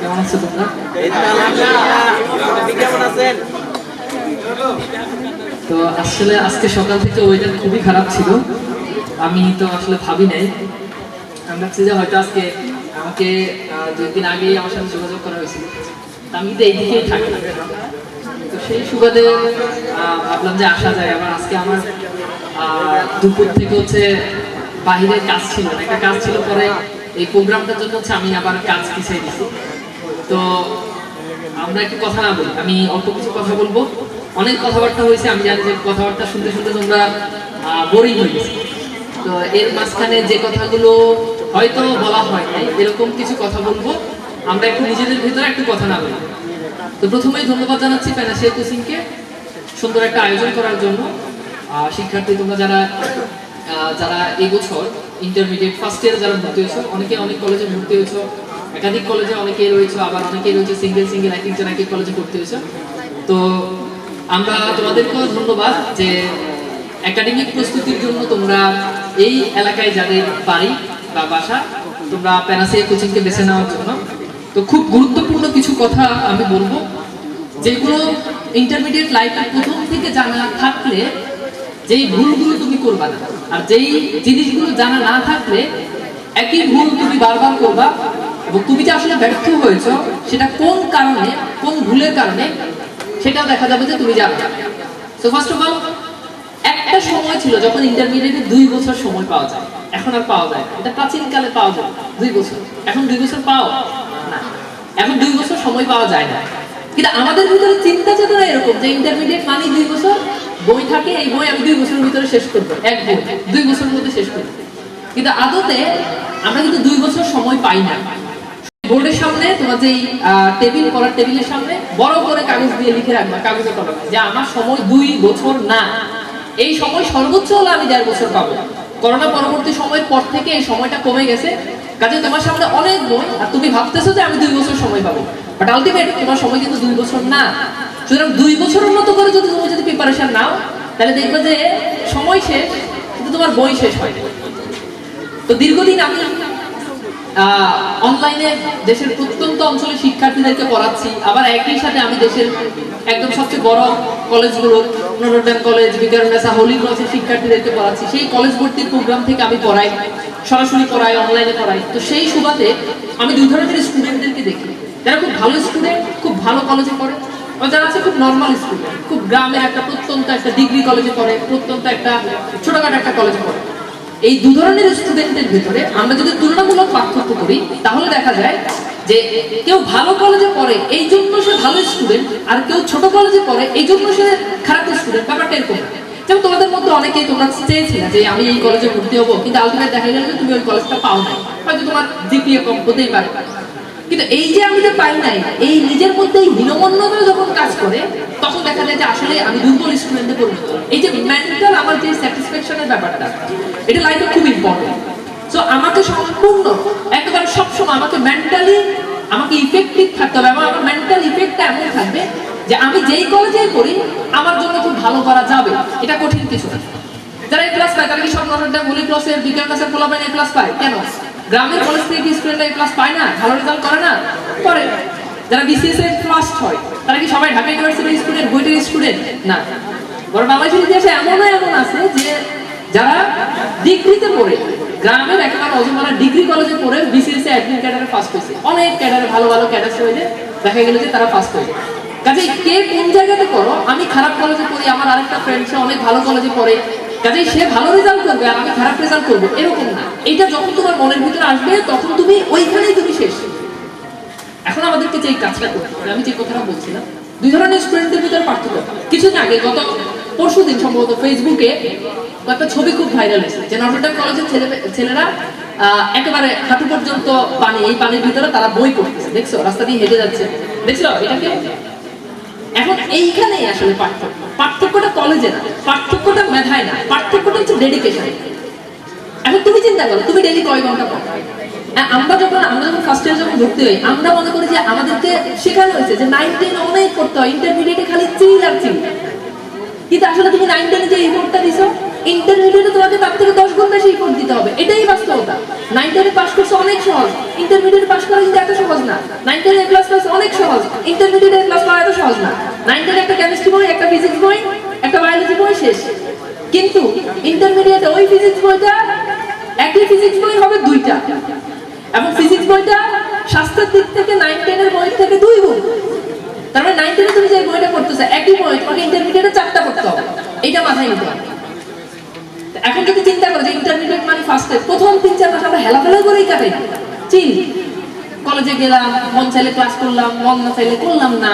কেমন আছো তোমরা? কেমন আছেন? তো আসলে আজকে সকাল থেকে ওয়েদার খুবই খারাপ ছিল। আমি তো আসলে ভাবি নাই। আমি ভাবছি যে হয়তো আজকে আমাকে দুই দিন আগেই আমার সাথে যোগাযোগ করা হয়েছিল। আমি তো এইদিকেই থাকি। তো সেই সুবাদে ভাবলাম যে আসা যায়। আবার আজকে আমার দুপুর থেকে হচ্ছে বাহিরের কাজ ছিল একটা কাজ ছিল পরে এই প্রোগ্রামটার জন্য হচ্ছে আমি আবার কাজ পিছিয়ে দিছি। তো আমরা একটু কথা না বলি। আমি অল্প কিছু কথা বলব। অনেক কথাবার্তা হয়েছে, আমি জানি যে কথাবার্তা শুনতে শুনতে তোমরা বোরিং হয়ে তো এর মাঝখানে যে কথাগুলো হয়তো বলা হয় নাই, এরকম কিছু কথা বলব। আমরা একটু নিজেদের ভিতরে একটু কথা না বলি। তো প্রথমেই ধন্যবাদ জানাচ্ছি প্যানাসিয়া কোচিংকে সুন্দর একটা আয়োজন করার জন্য। শিক্ষার্থী তোমরা যারা যারা এই বছর ইন্টারমিডিয়েট ফার্স্ট ইয়ার যারা ভর্তি হয়েছো, অনেকে অনেক কলেজে ভর্তি হয়েছো একাধিক কলেজে অনেকে রয়েছে, আবার অনেকেই রয়েছে সিঙ্গেল সিঙ্গেল এক একজন এক কলেজে পড়তে হয়েছে। তো আমরা তোমাদেরকেও ধন্যবাদ যে একাডেমিক প্রস্তুতির জন্য তোমরা এই এলাকায় যাদের বাড়ি বা বাসা, তোমরা প্যানাসিয়া কোচিংকে বেছে নেওয়ার জন্য। তো খুব গুরুত্বপূর্ণ কিছু কথা আমি বলব, যেগুলো ইন্টারমিডিয়েট লাইফের প্রথম থেকে জানা থাকলে যেই ভুলগুলো তুমি করবা না, আর যেই জিনিসগুলো জানা না থাকলে একই ভুল তুমি বারবার করবা এবং তুমি যে আসলে ব্যর্থ হয়েছো, সেটা কোন কারণে, কোন ভুলের কারণে সেটা দেখা যাবে যে তুমি জানো। সো ফার্স্ট অফ অল একটা সময় ছিল যখন ইন্টারমিডিয়েটে দুই বছর সময় পাওয়া যায়। এখন আর পাওয়া যায়। এটা প্রাচীনকালে পাওয়া যায়। দুই বছর। এখন দুই বছর পাও? না। এখন দুই বছর সময় পাওয়া যায় না। কিন্তু আমাদের ভিতরে চিন্তা চেতনা এরকম যে ইন্টারমিডিয়েট মানে দুই বছর, বই থাকে, এই বই আমি দুই বছরের ভিতরে শেষ করব। এক বই। দুই বছরের মধ্যে শেষ করব। কিন্তু আদতে আমরা কিন্তু দুই বছর সময় পাই না। বোর্ডের সামনে, তোমার যে টেবিল পড়ার টেবিলের সামনে, বড় করে কাগজ দিয়ে লিখে রাখবা কাগজে কলমে, যে আমার সময় দুই বছর না। এই সময় সর্বোচ্চ হলে আমি দেড় বছর পাবো। করোনা পরবর্তী সময়ের পর থেকে এই সময়টা কমে গেছে। কাজে তোমার সামনে অনেক বই, আর তুমি ভাবতেছো যে আমি দুই বছর সময় পাবো। বাট আলটিমেট তোমার সময় কিন্তু দুই বছর না। সুতরাং দুই বছরের মতো করে যদি তুমি যদি প্রিপারেশন নাও, তাহলে দেখবে যে সময় শেষ, কিন্তু তোমার বই শেষ হয় তো দীর্ঘদিন আমি অনলাইনে দেশের প্রত্যন্ত অঞ্চলের শিক্ষার্থীদেরকে পড়াচ্ছি। আবার একই সাথে আমি দেশের একদম সবচেয়ে বড় কলেজগুলোর Notre Dame college Viqarunnisa holy ক্রসের শিক্ষার্থীদেরকে পড়াচ্ছি। সেই কলেজ ভর্তির প্রোগ্রাম থেকে আমি পড়াই, সরাসরি পড়াই অনলাইনে পড়াই। তো সেই সুবাদে আমি দুই ধরনের স্টুডেন্টদেরকে দেখি। যারা খুব ভালো স্টুডেন্ট খুব ভালো কলেজে পড়ে আর যারা আছে খুব নর্মাল স্টুডেন্ট খুব গ্রামের একটা প্রত্যন্ত একটা ডিগ্রি কলেজে পড়ে, প্রত্যন্ত একটা ছোটখাটো একটা কলেজে পড়ে। এই দু ধরনের স্টুডেন্টের ভিতরে আমরা যদি তুলনামূলক পার্থক্য করি, তাহলে দেখা যায় যে কেউ ভালো কলেজে পড়ে, এই জন্য সে ভালো স্টুডেন্ট আর কেউ ছোট কলেজে পড়ে, এই জন্য সে খারাপ স্টুডেন্ট ব্যাপারটা এরকম। যেমন তোমাদের মধ্যে অনেকে তোমরা চেয়েছিল যে আমি এই কলেজে ভর্তি হব, কিন্তু আলটিমেট দেখা গেল তুমি ওই কলেজটা পাও না হয়তো তোমার জিপিএ কম হতেই পারে কিন্তু এই যে আমি যে পাই নাই, এই নিজের মধ্যে এই হীনমন্যতা যখন কাজ করে, তখন দেখা যায় যে আসলে আমি দুর্বল স্টুডেন্টে পরিণত। এই যে মেন্টাল আমার যে স্যাটিসফ্যাকশনের ব্যাপারটা, এটা লাইফে খুব ইম্পর্টেন্ট সো আমাকে সম্পূর্ণ একেবারে সবসময় আমাকে মেন্টালি আমাকে ইফেক্টিভ থাকতে হবে, এবং আমার মেন্টাল ইফেক্টটা এমন থাকবে যে আমি যেই কলেজেই পড়ি, আমার জন্য খুব ভালো করা যাবে। এটা কঠিন কিছু না। যারা এ প্লাস পায়, তারা কি সব নটরডেম হোলি ক্রসের বিজ্ঞান ক্লাসের পোলাপাইন এ প্লাস পায়? কেন? গ্রামের কলেজ থেকে কি স্টুডেন্টরা এ প্লাস পায় না, ভালো রেজাল্ট করে না, করে। যারা বিসিএস এর ফার্স্ট হয় তারা কি সবাই ঢাকা ইউনিভার্সিটির স্টুডেন্ট বইটির স্টুডেন্ট না। বড় বাংলাদেশের ইতিহাসে এমনও এমন আছে যে যারা ডিগ্রিতে পড়ে, গ্রামের একেবারে অজমারা ডিগ্রি কলেজে পড়ে বিসিএস এ অ্যাডমিন ক্যাডারে ফার্স্ট হয়েছে। অনেক ক্যাডারে ভালো ভালো ক্যাডার হয়েছে দেখা গেল যে তারা ফার্স্ট হয়েছে। কাজে কে কোন জায়গাতে করো আমি খারাপ কলেজে পড়ি, আমার আরেকটা ফ্রেন্ড সে অনেক ভালো কলেজে পড়ে কাজে সে ভালো রেজাল্ট করবে, আমি খারাপ রেজাল্ট করব, এরকম না। এটা যখন তোমার মনের ভিতরে আসবে, তখন তুমি ওইখানেই তুমি শেষ। এখন আমাদেরকে যে কাজটা করতে হবে, আমি যে কথাটা বলছিলাম, দুই ধরনের স্টুডেন্টদের ভিতরে পার্থক্য। কিছুদিন আগে, গত পরশু দিন সম্ভবত ফেসবুকে একটা ছবি খুব ভাইরাল হয়েছে, যে নটরডেম কলেজের ছেলে ছেলেরা একেবারে হাঁটু পর্যন্ত পানি, এই পানির ভিতরে তারা বই করতেছে দেখছ? রাস্তা দিয়ে হেঁটে যাচ্ছে। দেখছ? এটাকে এখন এইখানেই আসলে পার্থক্য। পার্থক্যটা কলেজে না পার্থক্যটা মেধায় না পার্থক্যটা হচ্ছে ডেডিকেশন এখন তুমি চিন্তা করো তুমি ডেলি কয় ঘণ্টা পড়ো? হ্যাঁ, আমরা যখন আমরা যখন ফার্স্ট ইয়ার যখন ভর্তি হই আমরা মনে করি যে আমাদেরকে শেখানো হয়েছে যে নাইন টেন অনেক করতে হয় ইন্টারমিডিয়েটে খালি চিল আর চিল কিন্তু আসলে তুমি নাইন টেনে যে এই বোর্ডটা দিছো ইন্টারমিডিয়েটে তোমাকে তার থেকে দশ গুণ বেশি ইফোর্ট দিতে হবে। এটাই বাস্তবতা। নাইন টেনে পাস করছে অনেক সহজ। ইন্টারমিডিয়েট পাস করা কিন্তু এত সহজ না। নাইন টেনে এ প্লাস প্লাস অনেক সহজ। ইন্টারমিডিয়েট প্লাস পাওয়া এত সহজ না। নাইন টেনে একটা কেমিস্ট্রি বই, একটা ফিজিক্স বই, একটা বায়োলজি বই শেষ। কিন্তু ইন্টারমিডিয়েটে ওই ফিজিক্স বইটা, একই ফিজিক্স বই হবে দুইটা। এবং ফিজিক্স বইটা স্বাস্থ্যের দিক থেকে নাইন টেনের বই থেকে দুই গুণ। তার মানে নাইন তুমি যে বইটা পড়তেছো, একই বই, তোমাকে ইন্টারমিডিয়েটে চারটা পড়তে হবে। এইটা মাথায় নিতে হবে। এখন যদি চিন্তা করো যে ইন্টারমিডিয়েট মানে ফার্স্ট প্রথম তিন, চার মাস আমরা হেলাফেলা করেই কাটাই। চিন কলেজে গেলাম, মন চাইলে ক্লাস করলাম, মন না চাইলে করলাম না।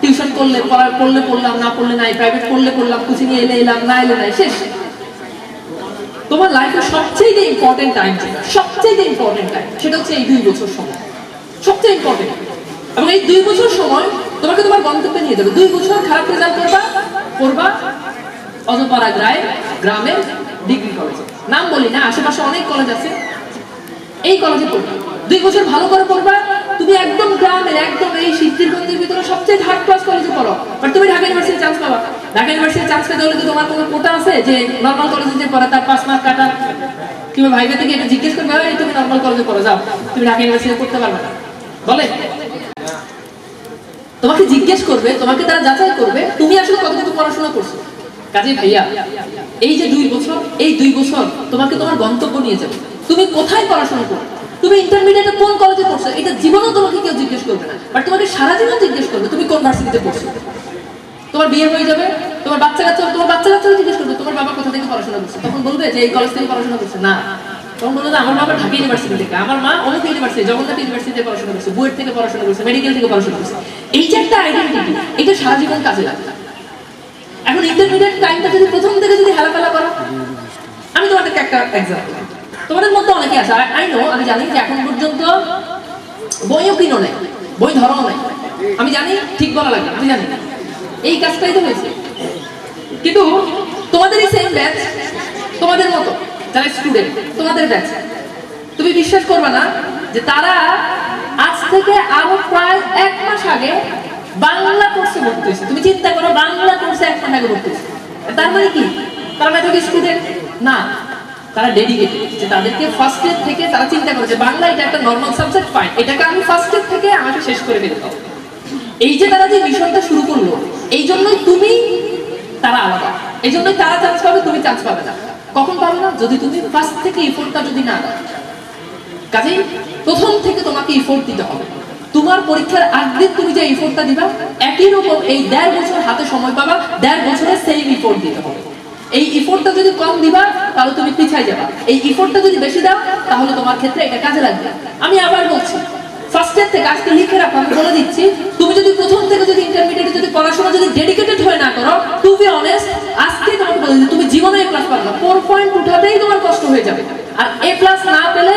টিউশন করলে, পড়া পড়লে পড়লাম, না পড়লে নাই প্রাইভেট পড়লে পড়লাম কোচিং এলে এলাম, না এলে নাই, শেষ। তোমার লাইফের সবচেয়ে ইম্পর্টেন্ট টাইম যেটা, সবচেয়ে ইম্পর্টেন্ট টাইম সেটা হচ্ছে এই দুই বছর সময়। সবচেয়ে ইম্পর্টেন্ট এবং এই দুই বছর সময় তোমাকে তোমার গন্তব্যে নিয়ে যাবে। দুই বছর খারাপ রেজাল্ট করবা করবা অজপাড়া গ্রায় গ্রামের ডিগ্রি কলেজে নাম বলি না আশেপাশে অনেক কলেজ আছে। এই কলেজে পড়বা। দুই বছর ভালো করে পড়বা তুমি একদম গ্রামের একদম এই সিদ্ধিরগঞ্জের ভিতরে সবচেয়ে থার্ড ক্লাস কলেজে পড়ো। বাট তুমি ঢাকা ইউনিভার্সিটি চান্স পাবা। ঢাকা ইউনিভার্সিটি চান্স পেতে হলে কি তোমার কোনো কোটা আছে যে নর্মাল কলেজে যে পড়া তার পাঁচ মার্ক কাটা? কিংবা ভাইবে থেকে এটা জিজ্ঞেস করবে "এই, তুমি নর্মাল কলেজে পড়ো যাও। তুমি ঢাকা ইউনিভার্সিটি পড়তে পারবে না। বলে? তোমাকে জিজ্ঞেস করবে, তোমাকে তারা যাচাই করবে, তুমি আসলে কতটুকু পড়াশোনা করছ। কাজে ভাইয়া, এই যে দুই বছর, এই দুই বছর তোমাকে তোমার গন্তব্য নিয়ে যাবে। তুমি কোথায় পড়াশোনা করো? তুমি ইন্টারমিডিয়েটে কোন কলেজে পড়ছো? এটা জীবনেও তোমাকে কেউ জিজ্ঞেস করবে না। বাট তোমাকে সারা জীবন জিজ্ঞেস করবে, তুমি কোন ভার্সিটিতে পড়ছো? তোমার বিয়ে হয়ে যাবে, তোমার বাচ্চা কাচ্চা, তোমার বাচ্চা কাচ্চাও জিজ্ঞেস করবে, তোমার বাবা কোথা থেকে পড়াশোনা করছে? তখন বলবে যে, এই কলেজ থেকে পড়াশোনা করছে। না। তখন বলবে আমার বাবা ঢাকা ইউনিভার্সিটি থেকে। আমার মা অনেক ইউনিভার্সিটি জগন্নাথ ইউনিভার্সিটিতে পড়াশোনা করছে, বুয়েট থেকে পড়াশোনা করছে মেডিকেল থেকে পড়াশোনা করছে। এই একটা আইডেন্টিটি এটা সারা জীবন কাজে লাগে। এখন ইন্টারমিডিয়েট টাইমটা যদি প্রথম থেকে যদি হেলাফেলা করো, আমি তোমাদেরকে একটা এক্সাম্পল তোমাদের মধ্যে অনেকে আছে আই নো আমি জানি যে এখন পর্যন্ত বইও কিনো নাই, বই ধরাও নাই। আমি জানি, ঠিক বলা লাগে আমি জানি। এই কাজটাই তো হয়েছে। কিন্তু তোমাদের এই সেম ব্যাচ তোমাদের মতো, যারা স্টুডেন্ট তোমাদের ব্যাচ তুমি বিশ্বাস করবে না যে তারা থেকে আরও প্রায় এক মাস আগে বাংলা কোর্সে ভর্তি হয়েছে। তুমি চিন্তা করো, বাংলা কোর্সে এক মাস আগে ভর্তি হয়েছে। তার মানে কি? তারা মেথড স্টুডেন্ট না। তারা ডেডিকেটেড যে তাদেরকে ফার্স্ট ইয়ার থেকে তারা চিন্তা বাংলা এটা একটা নর্মাল সাবজেক্ট ফাইন এটাকে আমি ফার্স্ট ইয়ার থেকে আমাকে শেষ করে ফেলতে এই যে তারা যে মিশনটা শুরু করল, এই জন্যই তুমি তারা আলাদা। এই জন্যই তারা চান্স পাবে, তুমি চান্স পাবে না। কখন পাবে না? যদি তুমি ফার্স্ট থেকে ইফোর্টটা যদি না দাও। কাজেই প্রথম থেকে তোমাকে ইফোর্ট দিতে হবে। তোমার পরীক্ষার আগদিন তুমি যে ইফোর্টটা দিবা, একই রকম এই দেড় বছর হাতে সময় পাবা, দেড় বছরে সেম ইফোর্ট দিতে হবে। এই ইফোর্টটা যদি কম দিবা, তাহলে তুমি পিছাই যাবা। এই ইফোর্টটা যদি বেশি দাও, তাহলে তোমার ক্ষেত্রে এটা কাজে লাগবে। আমি আবার বলছি ফার্স্ট ইয়ার থেকে আজকে লিখে রাখো, আমি বলে দিচ্ছি, তুমি যদি প্রথম থেকে যদি ইন্টারমিডিয়েটে যদি পড়াশোনা যদি ডেডিকেটেড হয়ে না করো টু বি অনেস্ট আজকে তোমাকে বলে দিচ্ছি, তুমি জীবনে এ প্লাস পাবে না। ফোর পয়েন্ট উঠাতেই তোমার কষ্ট হয়ে যাবে। আর এ প্লাস না পেলে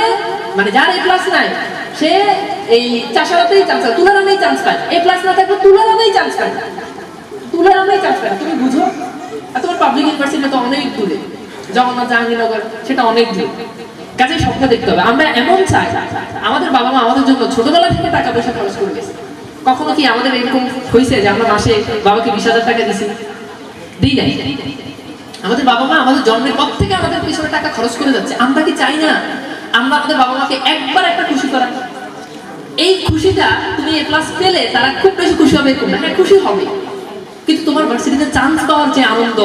মানে যার এ প্লাস নাই, সে এই চাষারাতেই চান্স পায় তুলারামেই চান্স পায়। এ প্লাস না থাকলে তুলারামেই চান্স পায়। তুলারামেই চান্স পায়। তুমি বুঝো? আর তোমার পাবলিক ইউনিভার্সিটি তো অনেক দূরে। জগন্নাথ জাহাঙ্গীরনগর, সেটা অনেক দূরে। কাজে স্বপ্ন দেখতে হবে। আমরা এমন চাই, আমাদের বাবা মা আমাদের জন্য ছোটবেলা থেকে টাকা পয়সা খরচ করে গেছে কখনো কি আমাদের এরকম হয়েছে যে আমরা মাসে বাবাকে বিশ হাজার টাকা দিছি? দিই নাই। আমাদের বাবা মা আমাদের জন্মের পর থেকে আমাদের পিছনে টাকা খরচ করে যাচ্ছে। আমরা কি চাই না আমরা আমাদের বাবা মাকে একবার একটা খুশি করা। এই খুশিটা তুমি এ প্লাস পেলে তারা খুব বেশি খুশি হবে হ্যাঁ খুশি হবে। কিন্তু তোমার ভার্সিটিতে চান্স পাওয়ার যে আনন্দ,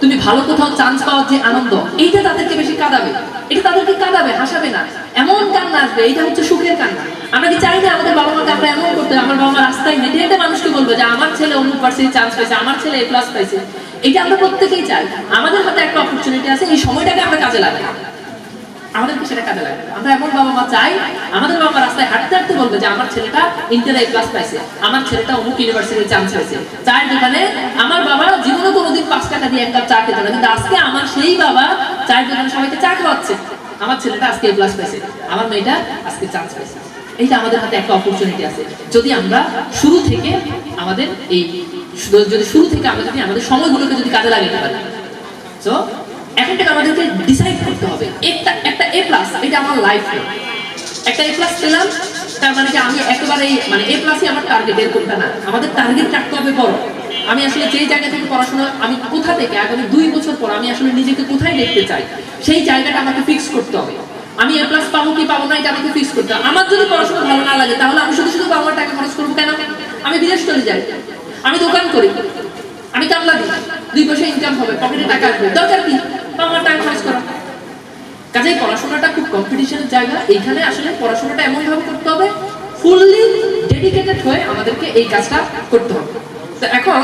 তুমি ভালো কোথাও চান্স পাওয়ার যে আনন্দ, এইটা তাদেরকে বেশি কাঁদাবে। এটা তাদেরকে কাঁদাবে, হাসাবে না। এমন কান্না আসবে, এইটা হচ্ছে সুখের কান্না। আমরা কি চাই না আমাদের বাবা মাকে আমরা এমন করতে, আমার বাবা মা রাস্তায় হেঁটে হেঁটে মানুষকে বলব যে, আমার ছেলে অমুক ভার্সিটি চান্স পেয়েছে, আমার ছেলে এ পাইছে। এটা আমরা প্রত্যেকেই চাই। আমাদের হাতে একটা অপরচুনিটি আছে, এই সময়টাকে আমরা কাজে লাগাই। আমাদেরকে সেটা কাজে লাগবে আমরা এমন বাবা মা চাই, আমাদের বাবা মা রাস্তায় হাঁটতে হাঁটতে বলবে যে, আমার ছেলেটা ইন্টার এ প্লাস পাইছে, আমার ছেলেটা অমুক ইউনিভার্সিটির চান্স হয়েছে চায়ের দোকানে আমার বাবা জীবনে কোনোদিন পাঁচ টাকা দিয়ে এক কাপ চা খেতে কিন্তু আজকে আমার সেই বাবা চায়ের দোকানে সবাইকে চা খাওয়াচ্ছে, আমার ছেলেটা আজকে এ প্লাস পাইছে, আমার মেয়েটা আজকে চান্স পাইছে। এইটা আমাদের হাতে একটা অপরচুনিটি আছে। যদি আমরা শুরু থেকে আমাদের এই, যদি শুরু থেকে আমরা যদি আমাদের সময়গুলোকে যদি কাজে লাগাতে পারি। সো এখন থেকে আমাদেরকে ডিসাইড করতে হবে। একটা একটা এ প্লাস এটা আমার লাইফ একটা এ প্লাস পেলাম, তার মানে কি আমি একেবারে মানে এ প্লাসই আমার টার্গেট এরকমটা না। আমাদের টার্গেট রাখতে হবে বড়। আমি আসলে যেই জায়গা থেকে পড়াশোনা, আমি কোথা থেকে, আগামী দুই বছর পর আমি আসলে নিজেকে কোথায় দেখতে চাই, সেই জায়গাটা আমাকে ফিক্স করতে হবে। আমি এ প্লাস পাবো কি পাবো না, এটা আমাকে ফিক্স করতে হবে। আমার যদি পড়াশোনা ভালো না লাগে, তাহলে আমি শুধু শুধু বাবা টাকা খরচ করব কেন? আমি বিদেশ চলে যাই। আমি দোকান করি। আমি কামলা দিই। দুই পয়সা ইনকাম হবে পকেটে টাকা আসবে। দরকার কি? বাবা টাকা খরচ করা কাজেই পড়াশোনাটা খুব কম্পিটিশনের জায়গা। এইখানে আসলে পড়াশোনাটা এমন ভাবে করতে হবে ফুললি ডেডিকেটেড হয়ে আমাদেরকে এই কাজটা করতে হবে। তো এখন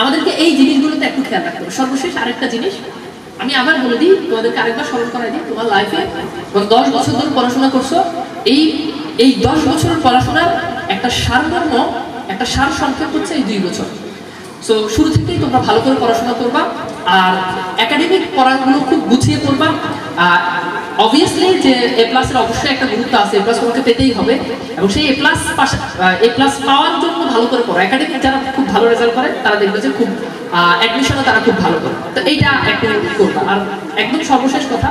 আমাদেরকে এই জিনিসগুলোতে একটু খেয়াল রাখতে হবে। সর্বশেষ আরেকটা জিনিস, আমি আবার বলে দিই, তোমাদেরকে আরেকবার স্মরণ করাই দিই, তোমার লাইফে দশ বছর ধরে পড়াশোনা করছ, এই এই দশ বছরের পড়াশোনার একটা সারমর্ম, একটা সার সংক্ষেপ হচ্ছে এই দুই বছর। সো শুরু থেকেই তোমরা ভালো করে পড়াশোনা করবা আর একাডেমিক পড়াগুলো খুব গুছিয়ে করবা আর অবভিয়াসলি যে এ প্লাসের অবশ্যই একটা গুরুত্ব আছে এ প্লাস তোমাকে পেতেই হবে। এবং সেই এ প্লাস এ প্লাস পাওয়ার জন্য ভালো করে পড়ো। একাডেমিক যারা খুব ভালো রেজাল্ট করে, তারা দেখবে যে খুব অ্যাডমিশনও তারা খুব ভালো করে। তো এইটা একটু করবা। আর একদম সর্বশেষ কথা,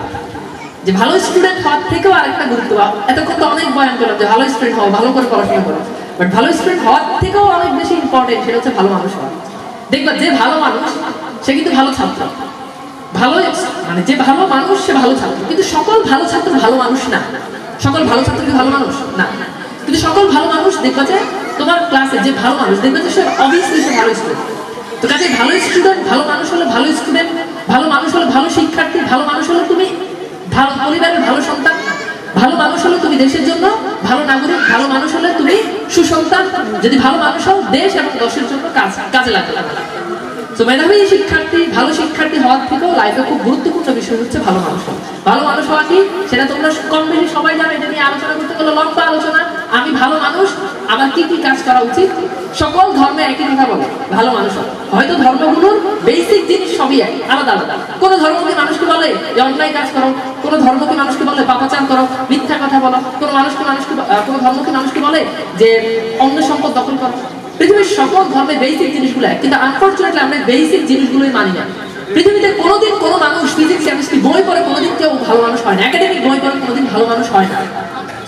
যে ভালো স্টুডেন্ট হওয়ার থেকেও আরেকটা গুরুত্ব, এতক্ষণ তো অনেক বয়ান করলাম যে ভালো স্টুডেন্ট হও, ভালো করে পড়াশোনা করো। বাট ভালো স্টুডেন্ট হওয়ার থেকেও অনেক বেশি ইম্পর্টেন্ট সেটা হচ্ছে ভালো মানুষ হওয়া। দেখবা যে ভালো মানুষ ভালো ছাত্র ভালো মানে যে ভালো মানুষ, সে ভালো ছাত্র কিন্তু সকল ভালো ছাত্র ভালো মানুষ না। সকল ভালো ছাত্র কি ভালো মানুষ? না। কিন্তু সকল ভালো মানুষ দেখবা যে তোমার ক্লাসে যে ভালো মানুষ, দেখবা যে সে অবভিয়াসলি সে ভালো স্টুডেন্ট তো কাজে ভালো স্টুডেন্ট ভালো মানুষ হলে ভালো স্টুডেন্ট ভালো মানুষ হলে ভালো শিক্ষার্থী, ভালো মানুষ হলে তুমি ভালো পরিবারের ভালো সন্তান, ভালো মানুষ হলে তুমি দেশের জন্য ভালো নাগরিক, ভালো মানুষ হলে তুমি সুসন্তান। যদি ভালো মানুষ হও, দেশ এবং দশের জন্য কাজ কাজে লাগতে লাগবে। তো মেধাবী শিক্ষার্থী, ভালো শিক্ষার্থী হওয়ার থেকেও লাইফে খুব গুরুত্বপূর্ণ বিষয় হচ্ছে ভালো মানুষ ভালো মানুষ হওয়া কি? সেটা তোমরা কম বেশি সবাই জানো, এটা নিয়ে আলোচনা করতে গেলে লম্বা আলোচনা। আমি ভালো মানুষ আমার কি কি কাজ করা উচিত? সকল ধর্মে একই কথা বলে, ভালো মানুষ হয়তো ধর্মগুলোর বেসিক জিনিস সবই এক, আলাদা আলাদা। কোন ধর্ম কি মানুষকে বলে যে অন্যায় কাজ করো কোন ধর্মকে মানুষকে বলে, পাপাচার করো মিথ্যা কথা বলো। কোন মানুষকে মানুষকে কোন ধর্ম কি মানুষকে বলে, যে অন্য সম্পদ দখল করো পৃথিবীর সকল ধর্মের বেসিক জিনিসগুলো এক। কিন্তু আনফর্চুনেটলি আমরা বেসিক জিনিসগুলোই মানি না। পৃথিবীতে কোনোদিন কোনো মানুষ ফিজিক্স কেমিস্ট্রি বই পড়ে কোনোদিন কেউ ভালো মানুষ হয় না। একাডেমিক বই পড়ে কোনোদিন ভালো মানুষ হয় না।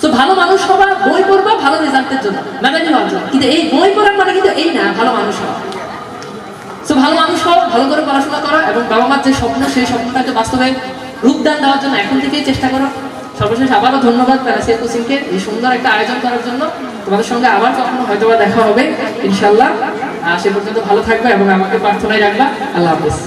তো ভালো মানুষ হবা বই পড়বা ভালো রেজাল্টের জন্য। মেধাবী হওয়ার জন্য। কিন্তু এই বই পড়ার মানে কিন্তু এই না, ভালো মানুষ হওয়া। তো ভালো মানুষ হও ভালো করে পড়াশোনা করা এবং বাবা মার যে স্বপ্ন, সেই স্বপ্নটাকে বাস্তবে রূপদান দেওয়ার জন্য এখন থেকেই চেষ্টা করো। সর্বশেষ আবারও ধন্যবাদ প্যারাসিয়া কোচিংকে এই সুন্দর একটা আয়োজন করার জন্য। তোমাদের সঙ্গে আবার কখনো হয়তো দেখা হবে ইনশাল্লাহ সে পর্যন্ত ভালো থাকবে এবং আমাকে প্রার্থনায় রাখবা। আল্লাহ হাফিজ।